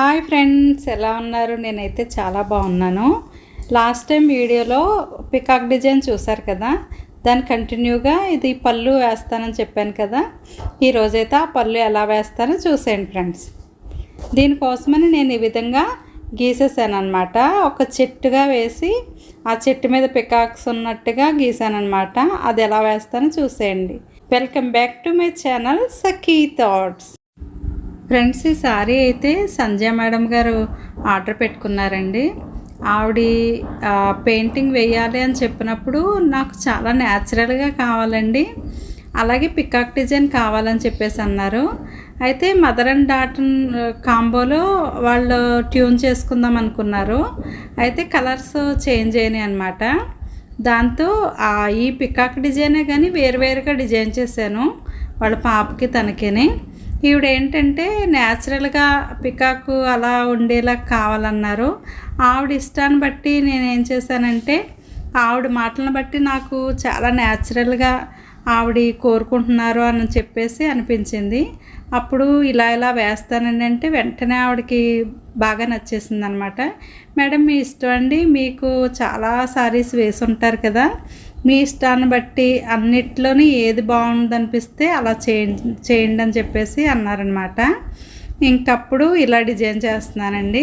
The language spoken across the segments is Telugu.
హాయ్ ఫ్రెండ్స్ ఎలా ఉన్నారు? నేనైతే చాలా బాగున్నాను. లాస్ట్ టైం వీడియోలో పికాక్ డిజైన్ చూసారు కదా? దాని కంటిన్యూగా ఇది పళ్ళు వేస్తానని చెప్పాను కదా? ఈరోజైతే ఆ పళ్ళు ఎలా వేస్తానో చూసేయండి ఫ్రెండ్స్. దీనికోసమని నేను ఈ విధంగా గీసేసాను అనమాట ఒక చెట్టుగా వేసి ఆ చెట్టు మీద పికాక్స్ ఉన్నట్టుగా గీసానమాట అది ఎలా వేస్తానో చూసేయండి. Welcome back to my channel Sakhi Thoughts. Friends ఈ సారీ అయితే సంజయ మేడం గారు ఆర్డర్ పెట్టుకున్నారండి. ఆవిడ పెయింటింగ్ వేయాలి అని చెప్పినప్పుడు నాకు చాలా న్యాచురల్గా కావాలండి. అలాగే పికాక్ డిజైన్ కావాలని చెప్పేసి అన్నారు. అయితే మదర్ అండ్ డాటర్ కాంబోలో వాళ్ళు ట్యూన్ చేసుకుందాం అనుకున్నారు. అయితే కలర్స్ చేంజ్ అయినాయి అనమాట దాంతో ఈ పికాక్ డిజైనే కానీ వేరువేరుగా డిజైన్ చేశాను. వాళ్ళ పాపకి తనకిని. ఈవిడ ఏంటంటే న్యాచురల్గా పికాకు అలా ఉండేలా కావాలన్నారు. ఆవిడ ఇష్టాన్ని బట్టి నేను ఏం చేశానంటే ఆవిడ మాటలను బట్టి నాకు చాలా న్యాచురల్గా ఆవిడ కోరుకుంటున్నారు అని చెప్పేసి అనిపించింది. అప్పుడు ఇలా ఇలా వేస్తానండి అంటే వెంటనే ఆవిడకి బాగా నచ్చేసింది అనమాట మేడం మీ ఇష్టం అండి మీకు చాలా సారీస్ వేసి ఉంటారు కదా మీ ఇష్టాన్ని బట్టి అన్నిట్లోని ఏది బాగుందనిపిస్తే అలా చేయండి చేయండి అని చెప్పేసి అన్నారనమాట. ఇంకప్పుడు ఇలా డిజైన్ చేస్తున్నానండి.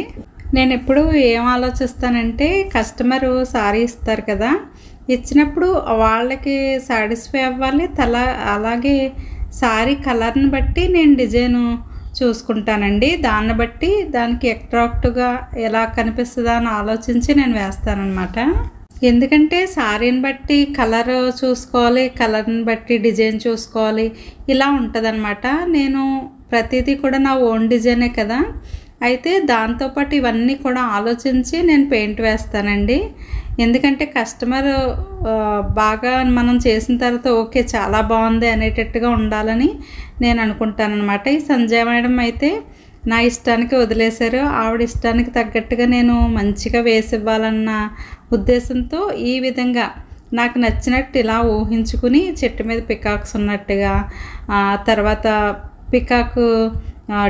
నేను ఎప్పుడు ఏం ఆలోచిస్తానంటే కస్టమరు సారీ ఇస్తారు కదా ఇచ్చినప్పుడు వాళ్ళకి సాటిస్ఫై అవ్వాలి తల అలాగే శారీ కలర్ని బట్టి నేను డిజైను చూసుకుంటానండి. దాన్ని బట్టి దానికి అట్రాక్ట్గా ఎలా కనిపిస్తుందా అని ఆలోచించి నేను వేస్తానన్నమాట. ఎందుకంటే శారీని బట్టి కలర్ చూసుకోవాలి కలర్ని బట్టి డిజైన్ చూసుకోవాలి ఇలా ఉంటుందన్నమాట. నేను ప్రతిదీ కూడా నా ఓన్ డిజైనే కదా. అయితే దాంతోపాటు ఇవన్నీ కూడా ఆలోచించి నేను పెయింట్ వేస్తానండి. ఎందుకంటే కస్టమర్ బాగా మనం చేసిన తర్వాత ఓకే చాలా బాగుంది అనేటట్టుగా ఉండాలని నేను అనుకుంటాను అనమాట ఈ సంజయ్ మేడం అయితే నా ఇష్టానికి వదిలేశారు. ఆవిడ ఇష్టానికి తగ్గట్టుగా నేను మంచిగా వేసి ఇవ్వాలన్న ఉద్దేశంతో ఈ విధంగా నాకు నచ్చినట్టు ఇలా ఊహించుకుని చెట్టు మీద పికాక్స్ ఉన్నట్టుగా తర్వాత పికాకు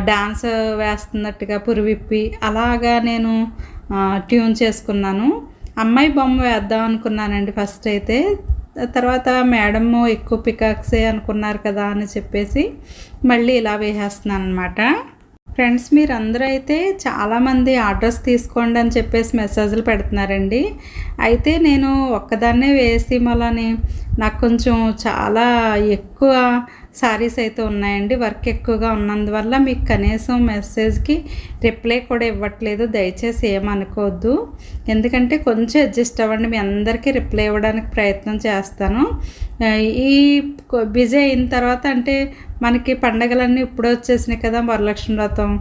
డాన్స్ వేస్తున్నట్టుగా పురివిప్పి అలాగా నేను ట్యూన్ చేసుకున్నాను. అమ్మాయి బొమ్మ వేద్దాం అనుకున్నానండి ఫస్ట్ అయితే. తర్వాత మేడమ్ ఎక్కువ పికాక్సే అనుకున్నారు కదా అని చెప్పేసి మళ్ళీ ఇలా వేసేస్తున్నాను అనమాట ఫ్రెండ్స్ మీరందరూ అయితే చాలామంది ఆర్డర్స్ తీసుకోండి అని చెప్పేసి మెసేజ్లు పెడుతున్నారండి. అయితే నేను ఒక్కదాన్నే వేసి మళ్ళీ నాకు కొంచెం చాలా ఎక్కువ శారీస్ అయితే ఉన్నాయండి. వర్క్ ఎక్కువగా ఉన్నందువల్ల మీకు కనీసం మెసేజ్కి రిప్లై కూడా ఇవ్వట్లేదు. దయచేసి ఏమనుకోవద్దు. ఎందుకంటే కొంచెం అడ్జస్ట్ అవ్వండి. మీ అందరికీ రిప్లై ఇవ్వడానికి ప్రయత్నం చేస్తాను. ఈ బిజీ అయిన తర్వాత అంటే మనకి పండగలన్నీ ఇప్పుడు వచ్చేసినాయి కదా. వరలక్ష్మి వ్రతం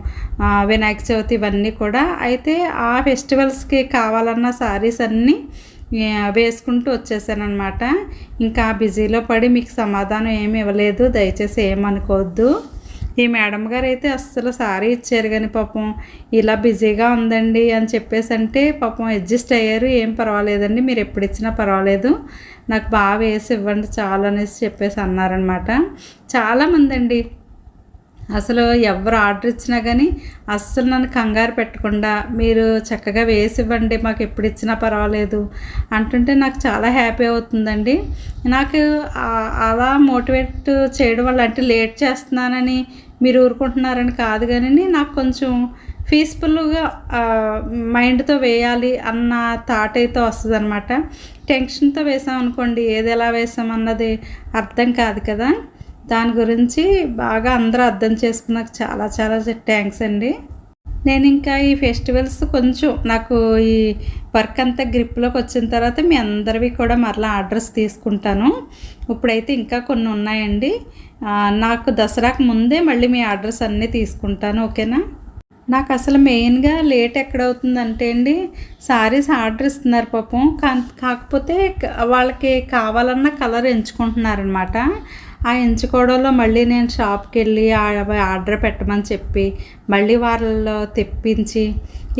వినాయక చవితి ఇవన్నీ కూడా. అయితే ఆ ఫెస్టివల్స్కి కావాలన్న సారీస్ అన్నీ వేసుకుంటూ వచ్చేసానమాట ఇంకా బిజీలో పడి మీకు సమాధానం ఏమి ఇవ్వలేదు. దయచేసి ఏమనుకోవద్దు. ఈ మేడం గారు అయితే అస్సలు సారీ ఇచ్చారు కానీ పాపం ఇలా బిజీగా ఉందండి అని చెప్పేసి అంటే పాపం అడ్జస్ట్ అయ్యారు. ఏం పర్వాలేదండి. మీరు ఎప్పుడు ఇచ్చినా పర్వాలేదు. నాకు బాగా వేసి ఇవ్వండి చాలు అనేసి చెప్పేసి అన్నారనమాట చాలామంది అండి అసలు ఎవరు ఆర్డర్ ఇచ్చినా కానీ అస్సలు నన్ను కంగారు పెట్టకుండా మీరు చక్కగా వేసి ఇవ్వండి మాకు ఎప్పుడు ఇచ్చినా పర్వాలేదు అంటుంటే నాకు చాలా హ్యాపీ అవుతుందండి. నాకు అలా మోటివేట్ చేయడం వల్ల అంటే లేట్ చేస్తున్నానని మీరు ఊరుకుంటున్నారని కాదు కానీ నాకు కొంచెం పీస్ఫుల్గా మైండ్తో వేయాలి అన్న థాట్ అయితే వస్తుంది అనమాట టెన్షన్తో వేసాం అనుకోండి ఏది ఎలా వేసామన్నది అర్థం కాదు కదా. దాని గురించి బాగా అందరూ అర్థం చేసుకున్నాక చాలా చాలా థ్యాంక్స్ అండి. నేను ఇంకా ఈ ఫెస్టివల్స్ కొంచెం నాకు ఈ వర్క్ అంతా గ్రిప్లోకి వచ్చిన తర్వాత మీ అందరివి కూడా మరలా ఆర్డర్స్ తీసుకుంటాను. ఇప్పుడైతే ఇంకా కొన్ని ఉన్నాయండి. నాకు దసరాకు ముందే మళ్ళీ మీ ఆర్డర్స్ అన్నీ తీసుకుంటాను ఓకేనా? నాకు అసలు మెయిన్గా లేట్ ఎక్కడవుతుందంటే అండి సారీస్ ఆర్డర్ ఇస్తున్నారు పాపం. కా- కాకపోతే వాళ్ళకి కావాలన్న కలర్ ఎంచుకుంటున్నారనమాట ఆ ఎంచుకోవడంలో మళ్ళీ నేను షాప్కి వెళ్ళి ఆర్డర్ పెట్టమని చెప్పి మళ్ళీ వాళ్ళలో తెప్పించి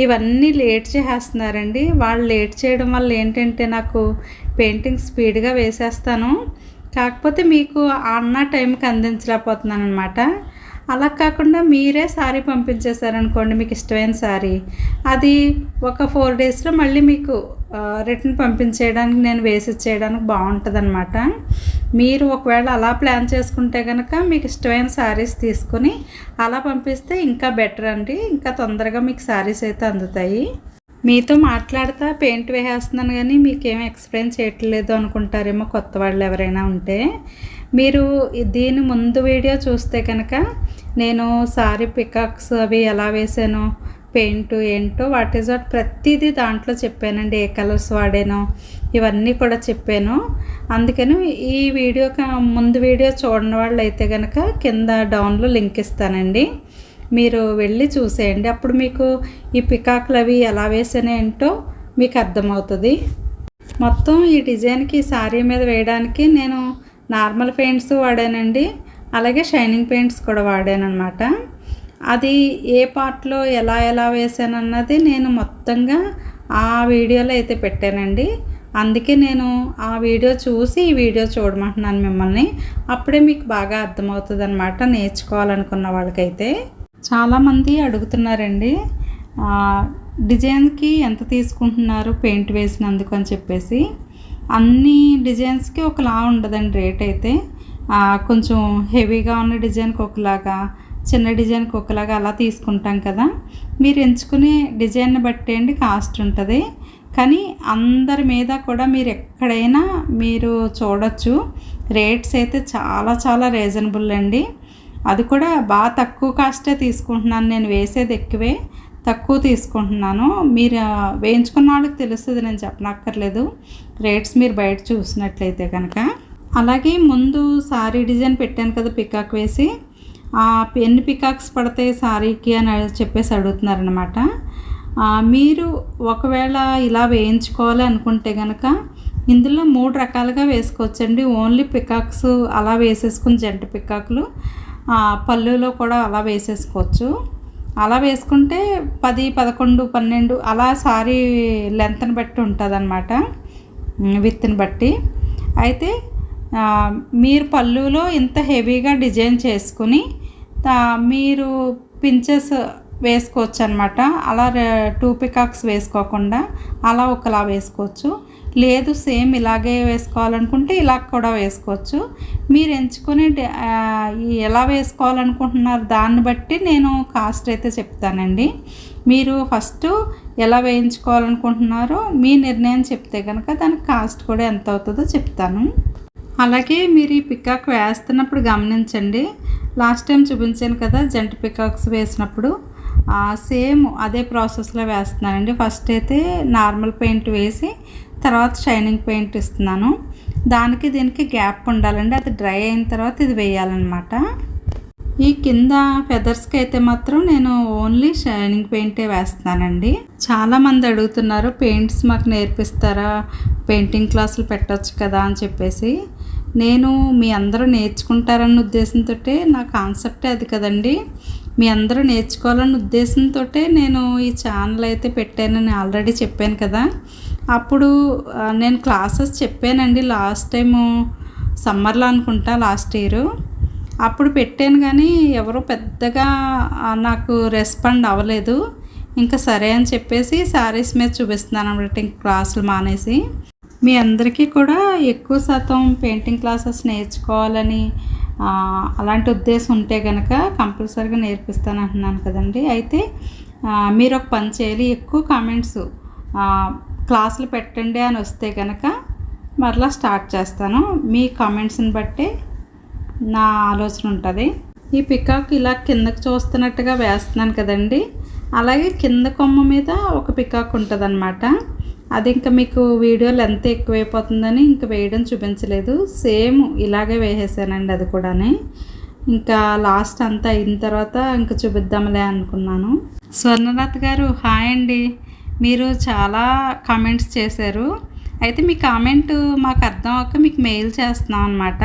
ఇవన్నీ లేట్ చేసేస్తున్నారండి. వాళ్ళు లేట్ చేయడం వల్ల ఏంటంటే నాకు పెయింటింగ్ స్పీడ్గా వేసేస్తాను. కాకపోతే మీకు అన్న టైంకి అందించలేకపోతున్నాను అనమాట అలా కాకుండా మీరే శారీ పంపించేశారనుకోండి మీకు ఇష్టమైన శారీ అది ఒక ఫోర్ డేస్లో మళ్ళీ మీకు రిటర్న్ పంపించేయడానికి నేను వేసి ఇచ్చేయడానికి బాగుంటుంది అనమాట మీరు ఒకవేళ అలా ప్లాన్ చేసుకుంటే కనుక మీకు ఇష్టమైన శారీస్ తీసుకుని అలా పంపిస్తే ఇంకా బెటర్ అండి. ఇంకా తొందరగా మీకు శారీస్ అయితే అందుతాయి. మీతో మాట్లాడుతా పెయింట్ వేసేస్తున్నాను కానీ మీకేం ఎక్స్ప్లెయిన్ చేయట్లేదు అనుకుంటారేమో కొత్త వాళ్ళు ఎవరైనా ఉంటే. మీరు దీని ముందు వీడియో చూస్తే కనుక నేను సారీ పికాక్స్ అవి ఎలా వేసానో పెయింట్ ఏంటో వాట్ ఈజ్ వాట్ ప్రతిదీ దాంట్లో చెప్పానండి. ఏ కలర్స్ వాడానో ఇవన్నీ కూడా చెప్పాను. అందుకని ఈ వీడియో ముందు వీడియో చూడని వాళ్ళు అయితే కనుక కింద డౌన్లో లింక్ ఇస్తానండి. మీరు వెళ్ళి చూసేయండి. అప్పుడు మీకు ఈ పికాక్లు అవి ఎలా వేసానేంటో మీకు అర్థమవుతుంది. మొత్తం ఈ డిజైన్కి శారీ మీద వేయడానికి నేను నార్మల్ పెయింట్స్ వాడానండి. అలాగే షైనింగ్ పెయింట్స్ కూడా వాడాను అనమాట అది ఏ పార్ట్లో ఎలా ఎలా వేసాను అన్నది నేను మొత్తంగా ఆ వీడియోలో అయితే పెట్టానండి. అందుకే నేను ఆ వీడియో చూసి ఈ వీడియో చూడమంటున్నాను మిమ్మల్ని. అప్పుడే మీకు బాగా అర్థమవుతుంది అనమాట నేర్చుకోవాలనుకున్న వాళ్ళకైతే. చాలామంది అడుగుతున్నారండి డిజైన్కి ఎంత తీసుకుంటున్నారు పెయింట్ వేసినందుకు అని చెప్పేసి. అన్ని డిజైన్స్కి ఒకలా ఉండదండి రేట్ అయితే. కొంచెం హెవీగా ఉన్న డిజైన్కి ఒకలాగా చిన్న డిజైన్కి ఒకలాగా అలా తీసుకుంటాం కదా. మీరు ఎంచుకునే డిజైన్ని బట్టి అండి కాస్ట్ ఉంటుంది. కానీ అందరి మీద కూడా మీరు ఎక్కడైనా మీరు చూడొచ్చు. రేట్స్ అయితే చాలా చాలా రీజనబుల్ అండి. అది కూడా బాగా తక్కువ కాస్టే తీసుకుంటున్నాను. నేను వేసేది ఎక్కువే తక్కువ తీసుకుంటున్నాను. మీరు వేయించుకున్న వాళ్ళకి తెలుస్తుంది నేను చెప్పనక్కర్లేదు. రేట్స్ మీరు బయట చూసినట్లయితే కనుక అలాగే ముందు సారీ డిజైన్ పెట్టాను కదా పికాక్ వేసి. ఎన్ని పికాక్స్ పడతాయి సారీకి అని చెప్పేసి అడుగుతున్నారనమాట మీరు ఒకవేళ ఇలా వేయించుకోవాలి అనుకుంటే కనుక ఇందులో మూడు రకాలుగా వేసుకోవచ్చండి. ఓన్లీ పికాక్స్ అలా వేసేసుకుని జంట పికాకులు పళ్ళులో కూడా అలా వేసేసుకోవచ్చు. అలా వేసుకుంటే పది పదకొండు పన్నెండు అలా సారీ లెంత్ని బట్టి ఉంటుంది అనమాట విత్ని బట్టి. అయితే మీరు పళ్ళులో ఇంత హెవీగా డిజైన్ చేసుకుని మీరు పించెస్ వేసుకోవచ్చు అనమాట అలా టూ పికాక్స్ వేసుకోకుండా అలా ఒకలా వేసుకోవచ్చు. లేదు సేమ్ ఇలాగే వేసుకోవాలనుకుంటే ఇలా కూడా వేసుకోవచ్చు. మీరు ఎంచుకుని ఎలా వేసుకోవాలనుకుంటున్నారు దాన్ని బట్టి నేను కాస్ట్ అయితే చెప్తానండి. మీరు ఫస్ట్ ఎలా వేయించుకోవాలనుకుంటున్నారో మీ నిర్ణయం చెప్తే కనుక దానికి కాస్ట్ కూడా ఎంత అవుతుందో చెప్తాను. అలాగే మీరు ఈ పికాక్ వేస్తున్నప్పుడు గమనించండి. లాస్ట్ టైం చూపించాను కదా జంట పికాక్స్ వేసినప్పుడు. సేమ్ అదే ప్రాసెస్లో వేస్తున్నానండి. ఫస్ట్ అయితే నార్మల్ పెయింట్ వేసి తర్వాత షైనింగ్ పెయింట్ ఇస్తున్నాను. దానికి దీనికి గ్యాప్ ఉండాలండి. అది డ్రై అయిన తర్వాత ఇది వేయాలన్నమాట. ఈ కింద ఫెదర్స్కి అయితే మాత్రం నేను ఓన్లీ షైనింగ్ పెయింటే వేస్తున్నానండి. చాలామంది అడుగుతున్నారు పెయింట్స్ మాకు నేర్పిస్తారా? పెయింటింగ్ క్లాసులు పెట్టచ్చు కదా? అని చెప్పేసి. నేను మీ అందరూ నేర్చుకుంటారన్న ఉద్దేశంతో నా కాన్సెప్టే అది కదండి. మీ అందరూ నేర్చుకోవాలన్న ఉద్దేశంతో నేను ఈ ఛానల్ అయితే పెట్టానని ఆల్రెడీ చెప్పాను కదా. అప్పుడు నేను క్లాసెస్ చెప్పానండి లాస్ట్ టైము సమ్మర్లో అనుకుంటా లాస్ట్ ఇయర్. అప్పుడు పెట్టాను కానీ ఎవరు పెద్దగా నాకు రెస్పాండ్ అవ్వలేదు. ఇంకా సరే అని చెప్పేసి శారీస్ మీద చూపిస్తున్నాను అనమాట ఇంక క్లాసులు మానేసి. మీ అందరికీ కూడా ఎక్కువ శాతం పెయింటింగ్ క్లాసెస్ నేర్చుకోవాలని అలాంటి ఉద్దేశం ఉంటే కనుక కంపల్సరీగా నేర్పిస్తాను అంటున్నాను కదండి. అయితే మీరు ఒక పని చేయాలి ఎక్కువ కామెంట్స్ క్లాసులు పెట్టండి అని వస్తే కనుక మరలా స్టార్ట్ చేస్తాను. మీ కామెంట్స్ని బట్టే నా ఆలోచన ఉంటుంది. ఈ పికాక్ ఇలా కిందకు చూస్తున్నట్టుగా వేస్తున్నాను కదండి. అలాగే కింద కొమ్మ మీద ఒక పికాక్ ఉంటుంది అన్నమాట అది ఇంకా మీకు వీడియోలు ఎంత ఎక్కువైపోతుందని ఇంకా వేయడం చూపించలేదు. సేమ్ ఇలాగే వేసేసానండి అది కూడా ఇంకా లాస్ట్ అంతా అయిన తర్వాత ఇంకా చూపిద్దాంలే అనుకున్నాను. స్వర్ణలత గారు హాయ్ అండి. మీరు చాలా కామెంట్స్ చేశారు. అయితే మీ కామెంట్ మాకు అర్థం అవ్వక మీకు మెయిల్ చేస్తున్నాం అనమాట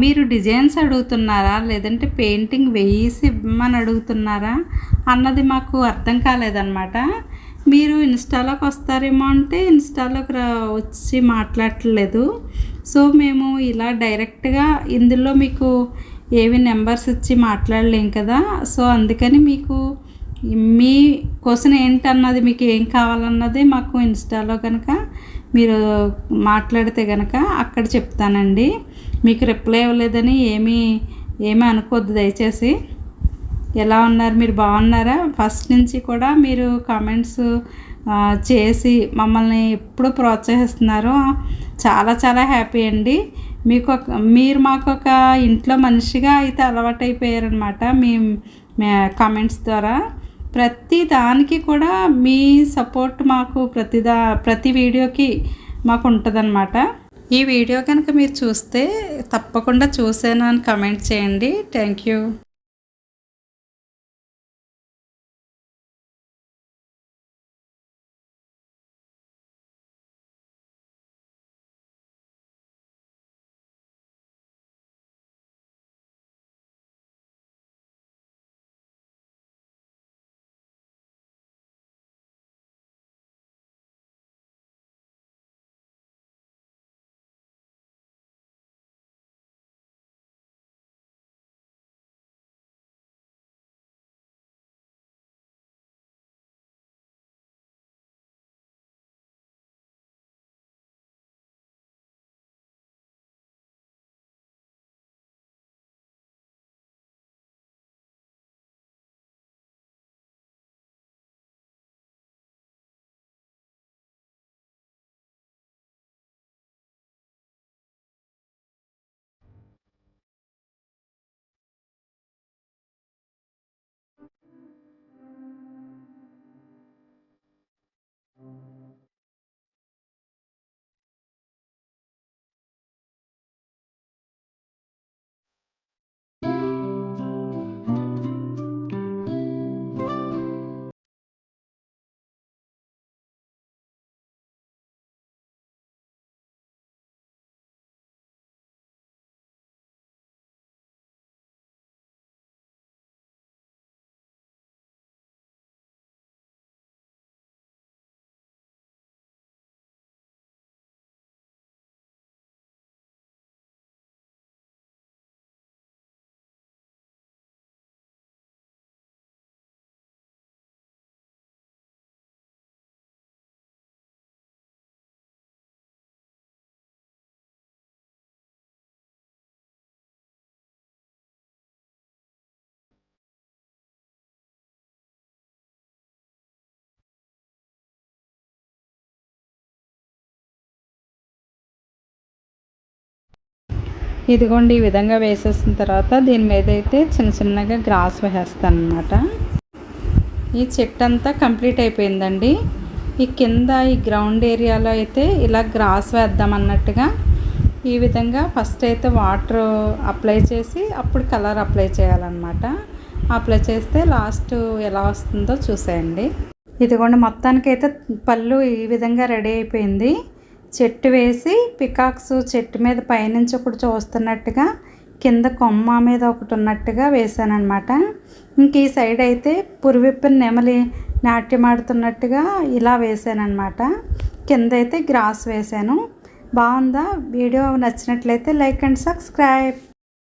మీరు డిజైన్స్ అడుగుతున్నారా? లేదంటే పెయింటింగ్ వేసి ఇవ్వమని అడుగుతున్నారా? అన్నది మాకు అర్థం కాలేదన్నమాట. మీరు ఇన్స్టాలోకి వస్తారేమో అంటే ఇన్స్టాలోకి వచ్చి మాట్లాడట్లేదు. సో మేము ఇలా డైరెక్ట్గా ఇందులో మీకు ఏవి నెంబర్స్ ఇచ్చి మాట్లాడలేం కదా. సో అందుకని మీకు మీ క్వశ్చన్ ఏంటన్నది మీకు ఏం కావాలన్నది మాకు ఇన్స్టాలో కనుక మీరు మాట్లాడితే కనుక అక్కడ చెప్తానండి. మీకు రిప్లై ఇవ్వలేదని ఏమీ ఏమీ అనుకోవద్దు దయచేసి. ఎలా ఉన్నారు? మీరు బాగున్నారా? ఫస్ట్ నుంచి కూడా మీరు కామెంట్స్ చేసి మమ్మల్ని ఎప్పుడు ప్రోత్సహిస్తున్నారు చాలా చాలా హ్యాపీ అండి. మీకు ఒక మీరు మాకు ఒక ఇంట్లో మనిషిగా అయితే అలవాటైపోయారనమాట మీ కామెంట్స్ ద్వారా. ప్రతి దానికి కూడా మీ సపోర్ట్ మాకు ప్రతిదా ప్రతి వీడియోకి మాకు ఉంటుందన్నమాట. ఈ వీడియో కనుక మీరు చూస్తే తప్పకుండా చూసాను అని కమెంట్ చేయండి. థ్యాంక్ యూ ఇదిగోండి ఈ విధంగా వేసేసిన తర్వాత దీని మీద అయితే చిన్న చిన్నగా గ్రాస్ వేసేస్తాను అనమాట ఈ చెట్టు అంతా కంప్లీట్ అయిపోయిందండి. ఈ కింద ఈ గ్రౌండ్ ఏరియాలో అయితే ఇలా గ్రాస్ వేద్దాం అన్నట్టుగా ఈ విధంగా ఫస్ట్ అయితే వాటర్ అప్లై చేసి అప్పుడు కలర్ అప్లై చేయాలన్నమాట. అప్లై చేస్తే లాస్ట్ ఎలా వస్తుందో చూసేయండి. ఇదిగోండి మొత్తానికైతే పళ్ళు ఈ విధంగా రెడీ అయిపోయింది. చెట్టు వేసి పికాక్స్ చెట్టు మీద పైనుంచి ఒకటి చూస్తున్నట్టుగా కింద కొమ్మ మీద ఒకటి ఉన్నట్టుగా వేసానమాట ఇంక ఈ సైడ్ అయితే పురివిప్పిన నెమలి నాట్యం ఆడుతున్నట్టుగా ఇలా వేసానమాట కింద అయితే గ్రాస్ వేసాను బాగుందా? వీడియో నచ్చినట్లయితే లైక్ అండ్ సబ్స్క్రైబ్.